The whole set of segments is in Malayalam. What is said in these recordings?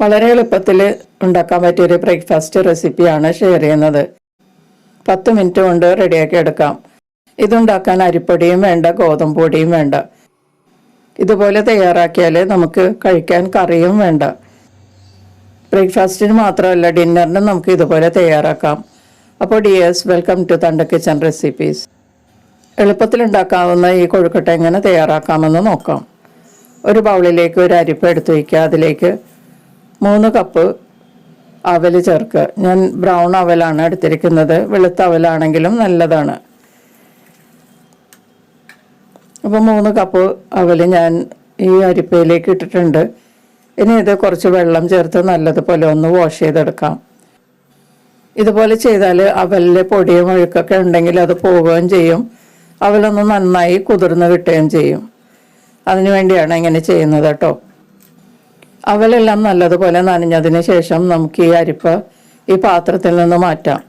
വളരെ എളുപ്പത്തിൽ ഉണ്ടാക്കാൻ പറ്റിയൊരു ബ്രേക്ക്ഫാസ്റ്റ് റെസിപ്പിയാണ് ഷെയർ ചെയ്യുന്നത്. പത്ത് മിനിറ്റ് കൊണ്ട് റെഡിയാക്കി എടുക്കാം. ഇതുണ്ടാക്കാൻ അരിപ്പൊടിയും വേണ്ട ഗോതമ്പ് പൊടിയും വേണ്ട. ഇതുപോലെ തയ്യാറാക്കിയാൽ നമുക്ക് കഴിക്കാൻ കറിയും വേണ്ട. ബ്രേക്ക്ഫാസ്റ്റിന് മാത്രമല്ല ഡിന്നറിനും നമുക്ക് ഇതുപോലെ തയ്യാറാക്കാം. അപ്പോൾ ഡിയേഴ്സ് വെൽക്കം ടു തണ്ട കിച്ചൺ റെസിപ്പീസ് എളുപ്പത്തിൽ ഉണ്ടാക്കാവുന്ന ഈ കൊഴുക്കട്ട എങ്ങനെ തയ്യാറാക്കാമെന്ന് നോക്കാം. ഒരു ബൗളിലേക്ക് ഒരു അരിപ്പ് എടുത്തു വയ്ക്കുക. അതിലേക്ക് മൂന്ന് കപ്പ് അവൽ ചേർക്കുക. ഞാൻ ബ്രൗൺ അവലാണ് എടുത്തിരിക്കുന്നത്. വെളുത്ത അവലാണെങ്കിലും നല്ലതാണ്. അപ്പോൾ മൂന്ന് കപ്പ് അവൽ ഞാൻ ഈ അരിപ്പയിലേക്ക് ഇട്ടിട്ടുണ്ട്. ഇനി ഇത് കുറച്ച് വെള്ളം ചേർത്ത് നല്ലതുപോലെ ഒന്ന് വാഷ് ചെയ്തെടുക്കാം. ഇതുപോലെ ചെയ്താൽ അവലിലെ പൊടിയും ഒഴുക്കൊക്കെ ഉണ്ടെങ്കിൽ അത് പോവുകയും ചെയ്യും. അവലൊന്ന് നന്നായി കുതിർന്ന് കിട്ടുകയും ചെയ്യും. അതിനു വേണ്ടിയാണ് ഇങ്ങനെ ചെയ്യുന്നത് കേട്ടോ. അവലെല്ലാം നല്ലതുപോലെ നനഞ്ഞതിന് ശേഷം നമുക്ക് ഈ അരിപ്പ ഈ പാത്രത്തിൽ നിന്ന് മാറ്റാം.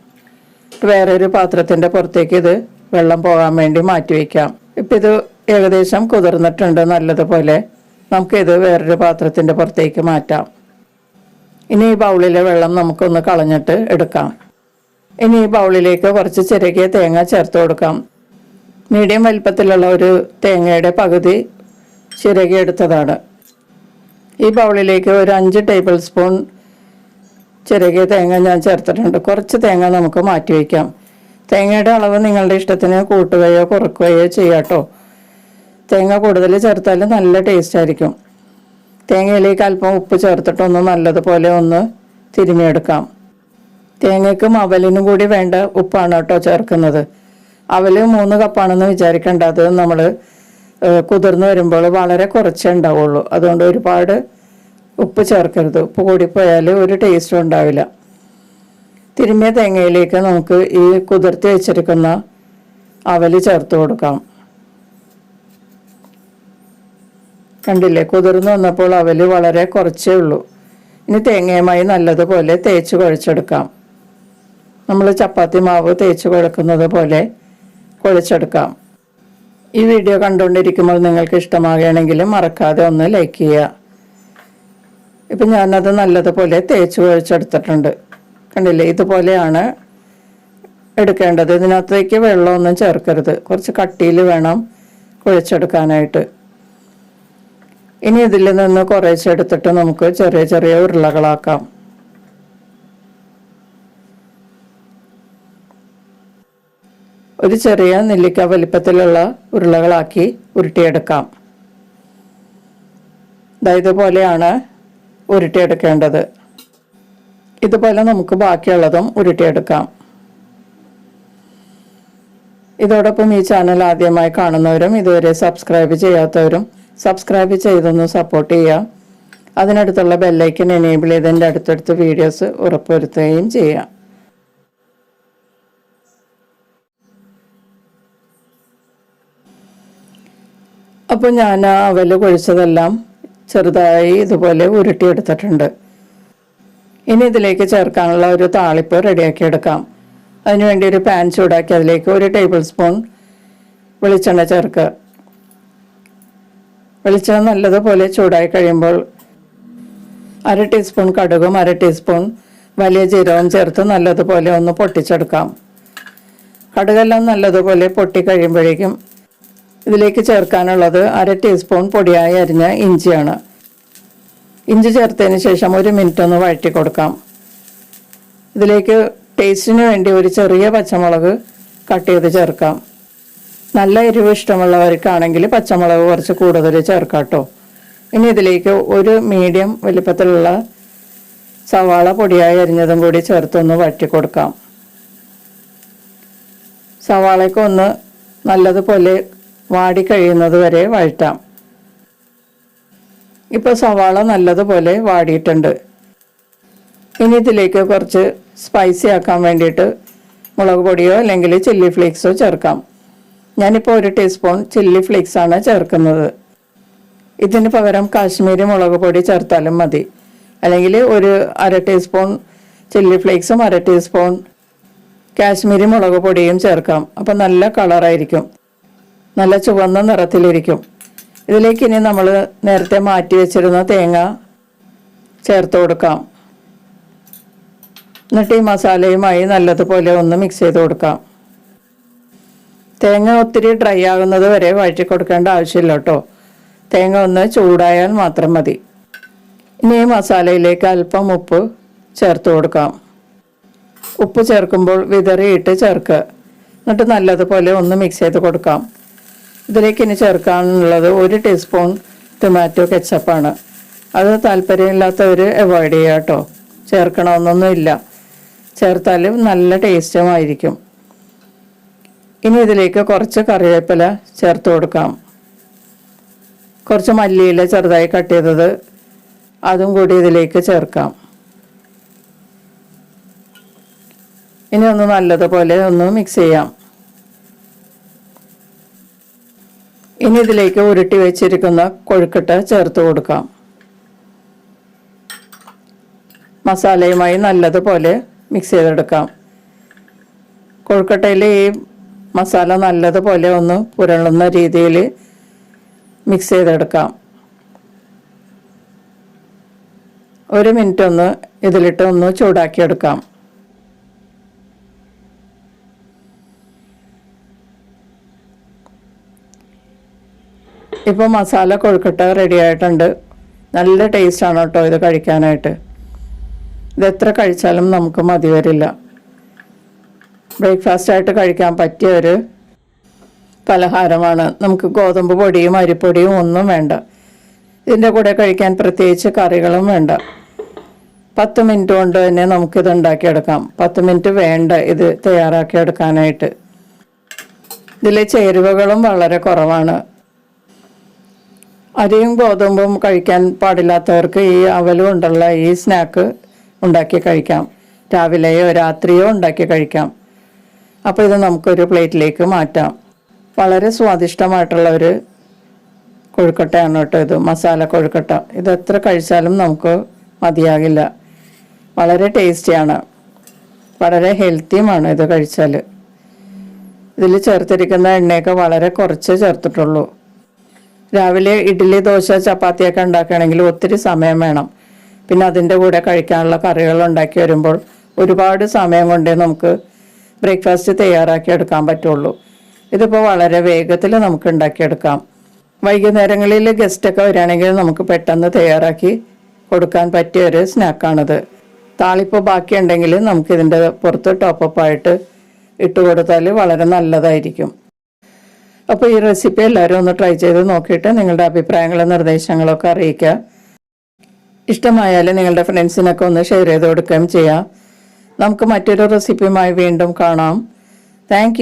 വേറൊരു പാത്രത്തിന്റെ പുറത്തേക്ക് ഇത് വെള്ളം പോകാൻ വേണ്ടി മാറ്റി വയ്ക്കാം. ഇപ്പം ഇത് ഏകദേശം കുതിർന്നിട്ടുണ്ട് നല്ലതുപോലെ. നമുക്കിത് വേറൊരു പാത്രത്തിന്റെ പുറത്തേക്ക് മാറ്റാം. ഇനി ഈ ബൗളിലെ വെള്ളം നമുക്കൊന്ന് കളഞ്ഞിട്ട് എടുക്കാം. ഇനി ഈ ബൗളിലേക്ക് കുറച്ച് ചിരകിയ തേങ്ങ ചേർത്ത് കൊടുക്കാം. മീഡിയം വലിപ്പത്തിലുള്ള ഒരു തേങ്ങയുടെ പകുതി ചിരകി എടുത്തതാണ്. ഈ ബൗളിലേക്ക് ഒരു അഞ്ച് ടേബിൾ സ്പൂൺ ചെറുകിയ തേങ്ങ ഞാൻ ചേർത്തിട്ടുണ്ട്. കുറച്ച് തേങ്ങ നമുക്ക് മാറ്റി വയ്ക്കാം. തേങ്ങയുടെ അളവ് നിങ്ങളുടെ ഇഷ്ടത്തിന് കൂട്ടുകയോ കുറക്കുകയോ ചെയ്യാട്ടോ തേങ്ങ കൂടുതൽ ചേർത്താൽ നല്ല ടേസ്റ്റ് ആയിരിക്കും. തേങ്ങയിലേക്ക് അല്പം ഉപ്പ് ചേർത്തിട്ടൊന്ന് നല്ലതുപോലെ ഒന്ന് തിരിഞ്ഞെടുക്കാം. തേങ്ങയ്ക്കും അവലിനും കൂടി വേണ്ട ഉപ്പാണ് കേട്ടോ ചേർക്കുന്നത്. അവൽ മൂന്ന് കപ്പാണെന്ന് വിചാരിക്കേണ്ട. അത് നമ്മൾ കുതിർന്ന് വരുമ്പോൾ വളരെ കുറച്ചേ ഉണ്ടാവുള്ളൂ. അതുകൊണ്ട് ഒരുപാട് ഉപ്പ് ചേർക്കരുത്. ഉപ്പ് കൂടിപ്പോയാൽ ഒരു ടേസ്റ്റും ഉണ്ടാവില്ല. തിരുമ്മിയ തേങ്ങയിലേക്ക് നമുക്ക് ഈ കുതിർത്തി വെച്ചിരിക്കുന്ന അവൽ ചേർത്ത് കൊടുക്കാം. കണ്ടില്ലേ? കുതിർന്ന് വന്നപ്പോൾ അവൽ വളരെ കുറച്ചേ ഉള്ളൂ. ഇനി തേങ്ങയുമായി നല്ലതുപോലെ തേച്ച് കുഴച്ചെടുക്കാം. നമ്മൾ ചപ്പാത്തി മാവ് തേച്ച് കുഴക്കുന്നത് പോലെ കുഴച്ചെടുക്കാം. ഈ വീഡിയോ കണ്ടുകൊണ്ടിരിക്കുമ്പോൾ നിങ്ങൾക്ക് ഇഷ്ടമാകുകയാണെങ്കിൽ മറക്കാതെ ഒന്ന് ലൈക്ക് ചെയ്യുക. ഇപ്പം ഞാനത് നല്ലതുപോലെ തേച്ച് കുഴച്ചെടുത്തിട്ടുണ്ട്. കണ്ടില്ലേ? ഇതുപോലെയാണ് എടുക്കേണ്ടത്. ഇതിനകത്തേക്ക് വെള്ളമൊന്നും ചേർക്കരുത്. കുറച്ച് കട്ടിയിൽ വേണം കുഴച്ചെടുക്കാനായിട്ട്. ഇനി ഇതിൽ നിന്ന് കുറേശ്ശെടുത്തിട്ട് നമുക്ക് ചെറിയ ചെറിയ ഉരുളകളാക്കാം. ഒരു ചെറിയ നെല്ലിക്ക വലിപ്പത്തിലുള്ള ഉരുളകളാക്കി ഉരുട്ടിയെടുക്കാം. ഇതുപോലെയാണ് ഉരുട്ടിയെടുക്കേണ്ടത്. ഇതുപോലെ നമുക്ക് ബാക്കിയുള്ളതും ഉരുട്ടിയെടുക്കാം. ഇതോടൊപ്പം ഈ ചാനൽ ആദ്യമായി കാണുന്നവരും ഇതുവരെ സബ്സ്ക്രൈബ് ചെയ്യാത്തവരും സബ്സ്ക്രൈബ് ചെയ്തൊന്ന് സപ്പോർട്ട് ചെയ്യുക. അതിനടുത്തുള്ള ബെല്ലൈക്കൻ എനേബിൾ ചെയ്തതിന്റെ അടുത്തടുത്ത് വീഡിയോസ് ഉറപ്പുവരുത്തുകയും ചെയ്യാം അപ്പോൾ ഞാൻ ആ അവൽ കുഴിച്ചതെല്ലാം ചെറുതായി ഇതുപോലെ ഉരുട്ടിയെടുത്തിട്ടുണ്ട്. ഇനി ഇതിലേക്ക് ചേർക്കാനുള്ള ഒരു താളിപ്പ് റെഡിയാക്കി എടുക്കാം അതിനുവേണ്ടി ഒരു പാൻ ചൂടാക്കി അതിലേക്ക് ഒരു ടേബിൾ സ്പൂൺ വെളിച്ചെണ്ണ ചേർക്കുക. വെളിച്ചെണ്ണ നല്ലതുപോലെ ചൂടായി കഴിയുമ്പോൾ അര ടീസ്പൂൺ കടുകും അര ടീസ്പൂൺ വലിയ ജീരകവും ചേർത്ത് നല്ലതുപോലെ ഒന്ന് പൊട്ടിച്ചെടുക്കാം. കടുകെല്ലാം നല്ലതുപോലെ പൊട്ടി കഴിയുമ്പോഴേക്കും ഇതിലേക്ക് ചേർക്കാനുള്ളത് അര ടീസ്പൂൺ പൊടിയായി അരിഞ്ഞ ഇഞ്ചിയാണ്. ഇഞ്ചി ചേർത്തതിന് ശേഷം ഒരു മിനിറ്റ് ഒന്ന് വഴറ്റി കൊടുക്കാം. ഇതിലേക്ക് ടേസ്റ്റിന് വേണ്ടി ഒരു ചെറിയ പച്ചമുളക് കട്ട് ചെയ്ത് ചേർക്കാം. നല്ല എരിവ് ഇഷ്ടമുള്ളവർക്കാണെങ്കിൽ പച്ചമുളക് കുറച്ച് കൂടുതൽ ചേർക്കാം കേട്ടോ ഇനി ഇതിലേക്ക് ഒരു മീഡിയം വലിപ്പത്തിലുള്ള സവാള പൊടിയായി അരിഞ്ഞതും കൂടി ചേർത്തൊന്ന് വഴറ്റി കൊടുക്കാം. സവാളയ്ക്ക് ഒന്ന് നല്ലതുപോലെ വാടി കഴിയുന്നത് വരെ വഴറ്റാം. ഇപ്പോൾ സവാള നല്ലതുപോലെ വാടിയിട്ടുണ്ട്. ഇനി ഇതിലേക്ക് കുറച്ച് സ്പൈസി ആക്കാൻ വേണ്ടിയിട്ട് മുളക് പൊടിയോ അല്ലെങ്കിൽ ചില്ലി ഫ്ലേക്സോ ചേർക്കാം. ഞാനിപ്പോൾ ഒരു ടീസ്പൂൺ ചില്ലി ഫ്ലേക്സ് ആണ് ചേർക്കുന്നത്. ഇതിന് പകരം കാശ്മീരി മുളക് പൊടി ചേർത്താലും മതി. അല്ലെങ്കിൽ ഒരു അര ടീസ്പൂൺ ചില്ലി ഫ്ലേക്സും അര ടീസ്പൂൺ കാശ്മീരി മുളക് പൊടിയും ചേർക്കാം. അപ്പോൾ നല്ല കളറായിരിക്കും നല്ല ചുവന്ന നിറത്തിലിരിക്കും. ഇതിലേക്ക് ഇനി നമ്മൾ നേരത്തെ മാറ്റി വെച്ചിരുന്ന തേങ്ങ ചേർത്ത് കൊടുക്കാം. എന്നിട്ട് ഈ മസാലയുമായി നല്ലതുപോലെ ഒന്ന് മിക്സ് ചെയ്ത് കൊടുക്കാം. തേങ്ങ ഒത്തിരി ഡ്രൈ ആകുന്നത് വരെ വഴറ്റി കൊടുക്കേണ്ട ആവശ്യമില്ല കേട്ടോ. തേങ്ങ ഒന്ന് ചൂടായാൽ മാത്രം മതി. ഇനി മസാലയിലേക്ക് അല്പം ഉപ്പ് ചേർത്ത് കൊടുക്കാം. ഉപ്പ് ചേർക്കുമ്പോൾ വിതറിയിട്ട് ചേർക്കുക. എന്നിട്ട് നല്ലതുപോലെ ഒന്ന് മിക്സ് ചെയ്ത് കൊടുക്കാം. ഇതിലേക്ക് ഇനി ചേർക്കാനുള്ളത് ഒരു ടീസ്പൂൺ ടൊമാറ്റോ കെച്ചപ്പാണ് അത് താല്പര്യമില്ലാത്തവർ അവോയ്ഡ് ചെയ്യുക കേട്ടോ. ചേർക്കണമെന്നൊന്നുമില്ല. ചേർത്താലും നല്ല ടേസ്റ്റുമായിരിക്കും. ഇനി ഇതിലേക്ക് കുറച്ച് കറിവേപ്പില ചേർത്ത് കൊടുക്കാം. കുറച്ച് മല്ലിയില ചെറുതായി കട്ട് ചെയ്തത് അതും കൂടി ഇതിലേക്ക് ചേർക്കാം. ഇനി ഒന്ന് നല്ലതുപോലെ ഒന്ന് മിക്സ് ചെയ്യാം. ഇനി ഇതിലേക്ക് ഉരുട്ടി വെച്ചിരിക്കുന്ന കൊഴുക്കട്ട ചേർത്ത് കൊടുക്കാം. മസാലയുമായി നല്ലതുപോലെ മിക്സ് ചെയ്തെടുക്കാം. കൊഴുക്കട്ടയിൽ ഈ മസാല നല്ലതുപോലെ ഒന്ന് പുരളുന്ന രീതിയിൽ മിക്സ് ചെയ്തെടുക്കാം. ഒരു മിനിറ്റ് ഒന്ന് ഇതിലിട്ട് ഒന്ന് ചൂടാക്കിയെടുക്കാം. ഇപ്പോൾ മസാല കൊഴുക്കട്ട റെഡി ആയിട്ടുണ്ട്. നല്ല ടേസ്റ്റാണ് കേട്ടോ ഇത് കഴിക്കാനായിട്ട്. ഇത് എത്ര കഴിച്ചാലും നമുക്ക് മതി വരില്ല. ബ്രേക്ക്ഫാസ്റ്റ് ആയിട്ട് കഴിക്കാൻ പറ്റിയ ഒരു പലഹാരമാണ്. നമുക്ക് ഗോതമ്പ് പൊടിയും അരിപ്പൊടിയും ഒന്നും വേണ്ട. ഇതിന്റെ കൂടെ കഴിക്കാൻ പ്രത്യേകിച്ച് കറികളും വേണ്ട. പത്ത് മിനിറ്റ് കൊണ്ട് തന്നെ നമുക്കിത് ഉണ്ടാക്കിയെടുക്കാം. പത്ത് മിനിറ്റ് വേണ്ട ഇത് തയ്യാറാക്കിയെടുക്കാനായിട്ട്. ഇതിലെ ചേരുവകളും വളരെ കുറവാണ്. അരിയും ഗോതമ്പും കഴിക്കാൻ പാടില്ലാത്തവർക്ക് ഈ അവലും കൊണ്ടുള്ള ഈ സ്നാക്ക് ഉണ്ടാക്കി കഴിക്കാം. രാവിലെയോ രാത്രിയോ ഉണ്ടാക്കി കഴിക്കാം. അപ്പോൾ ഇത് നമുക്കൊരു പ്ലേറ്റിലേക്ക് മാറ്റാം. വളരെ സ്വാദിഷ്ടമായിട്ടുള്ള ഒരു കൊഴുക്കട്ടയാണ് കേട്ടോ ഇത് മസാല കൊഴുക്കട്ട. ഇത് എത്ര കഴിച്ചാലും നമുക്ക് മതിയാകില്ല. വളരെ ടേസ്റ്റിയാണ്. വളരെ ഹെൽത്തിയുമാണ് ഇത് കഴിച്ചാൽ ഇതിൽ ചേർത്തിരിക്കുന്ന എണ്ണയൊക്കെ വളരെ കുറച്ച് ചേർത്തിട്ടുള്ളൂ. രാവിലെ ഇഡ്ഡലി ദോശ ചപ്പാത്തിയൊക്കെ ഉണ്ടാക്കുകയാണെങ്കിൽ ഒത്തിരി സമയം വേണം. പിന്നെ അതിന്റെ കൂടെ കഴിക്കാനുള്ള കറികൾ ഉണ്ടാക്കി വരുമ്പോൾ ഒരുപാട് സമയം കൊണ്ടേ നമുക്ക് ബ്രേക്ക്ഫാസ്റ്റ് തയ്യാറാക്കി എടുക്കാൻ പറ്റുള്ളൂ. ഇതിപ്പോൾ വളരെ വേഗത്തിൽ നമുക്ക് ഉണ്ടാക്കിയെടുക്കാം. വൈകുന്നേരങ്ങളിൽ ഗസ്റ്റൊക്കെ വരികയാണെങ്കിൽ നമുക്ക് പെട്ടെന്ന് തയ്യാറാക്കി കൊടുക്കാൻ പറ്റിയ ഒരു സ്നാക്കാണിത്. താളിപ്പ് ബാക്കിയുണ്ടെങ്കിൽ നമുക്കിതിന്റെ പുറത്ത് ടോപ്പപ്പായിട്ട് ഇട്ട് കൊടുത്താൽ വളരെ നല്ലതായിരിക്കും. അപ്പോൾ ഈ റെസിപ്പി എല്ലാവരും ഒന്ന് ട്രൈ ചെയ്ത് നോക്കിയിട്ട് നിങ്ങളുടെ അഭിപ്രായങ്ങളും നിർദ്ദേശങ്ങളൊക്കെ അറിയിക്കുക. ഇഷ്ടമായാൽ നിങ്ങളുടെ ഫ്രണ്ട്സിനൊക്കെ ഒന്ന് ഷെയർ ചെയ്ത് കൊടുക്കുകയും ചെയ്യാം. നമുക്ക് മറ്റൊരു റെസിപ്പിയുമായി വീണ്ടും കാണാം. താങ്ക്